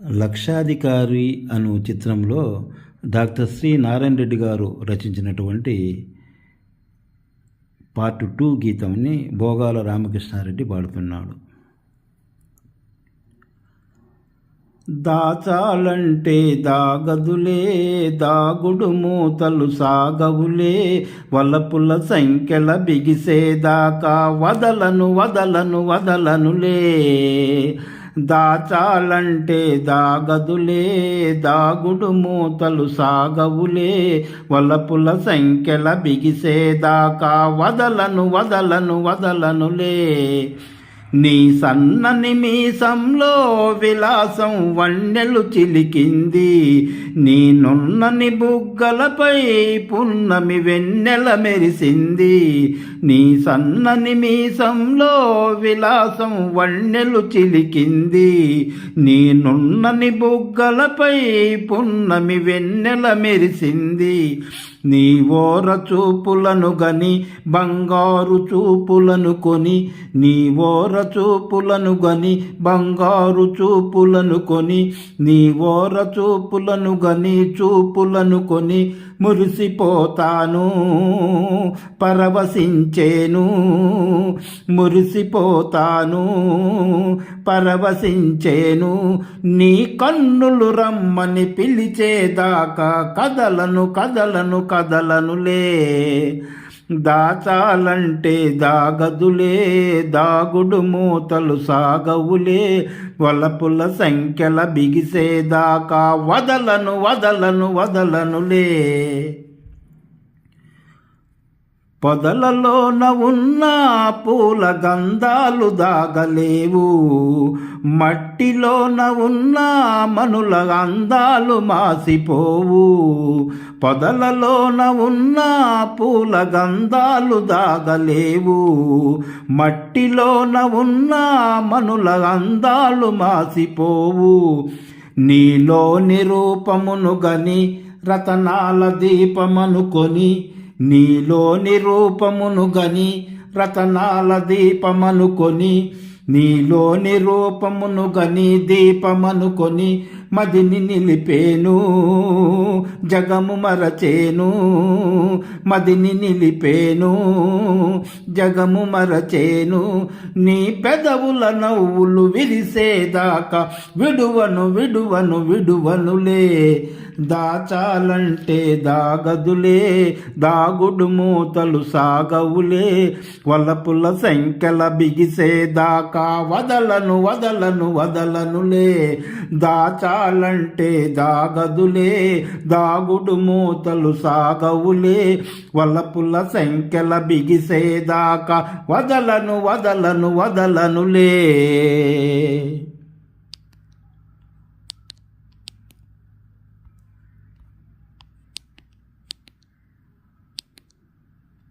లక్షాధికారి అను చిత్రంలో డాక్టర్ శ్రీ నారాయణ రెడ్డి గారు రచించినటువంటి పార్ట్ టూ గీతంని భోగాల రామకృష్ణారెడ్డి పాడుతున్నాడు. దాచాలంటే దాగదులే దాగుడు మూతలు సాగవులే వలపుల సంఖ్యల బిగిసేదాకా వదలను వదలను వదలనులే. దాచాలంటే దాగదులే దాగుడు మూతలు సాగవులే వలపుల సంఖ్యల బిగిసేదాకా వదలను వదలను వదలనులే. నీ సన్నని మీసంలో విలాసం వన్నెలు చిలికింది. నీ నున్నని బుగ్గలపై పున్నమి వెన్నెల మెరిసింది. నీ సన్నని మీసంలో విలాసం వన్నెలు చిలికింది. నీ నున్నని బుగ్గలపై పున్నమి వెన్నెల మెరిసింది. నీ ఓర చూపులను గని బంగారు చూపులను కొని నీ ఓర చూపులను గని బంగారు చూపులను కొని నీ ఓర చూపులను గని చూపులను కొని మురిసిపోతాను పరవశించేను మురిసిపోతాను పరవశించేను. నీ కన్నులు రమ్మని పిలిచేదాకా కదలను కదలను కదలనులే దాచాలంటే దాగదులే దాగుడు మూతలు సాగవులే వలపుల సంఖ్యల బిగిసేదాకా వదలను వదలను వదలనులే. పొదలలోన ఉన్న పూల గంధాలు దాగలేవు మట్టిలోన ఉన్న మనుల అందాలు మాసిపోవు పొదలలోన ఉన్న పూల గంధాలు దాగలేవు. మట్టిలోన ఉన్న మనుల అందాలు మాసిపోవు. నీలోని రూపమును గని రతనాల దీపమనుకొని నీలోని రూపమును గని రతనాల దీపమనుకొని నీలోని రూపమును గని దీపమనుకొని మదిని నిలిపేను జగము మరచేను. మదిని నిలిపేను జగము మరచేను. నీ పెదవుల నవ్వులు విరిసేదాకా విడువను విడువను విడువనులే. దాచాలంటే దాగదులే దాగుడు మూతలు సాగవులే. వలపుల సంఖ్యల బిగిసేదాకా వదలను వదలను వదలనులే. దాచాలంటే దాగదులే దాగుడు మూతలు సాగవులే. వలపుల సంఖ్యల బిగిసేదాకా వదలను వదలను వదలనులే.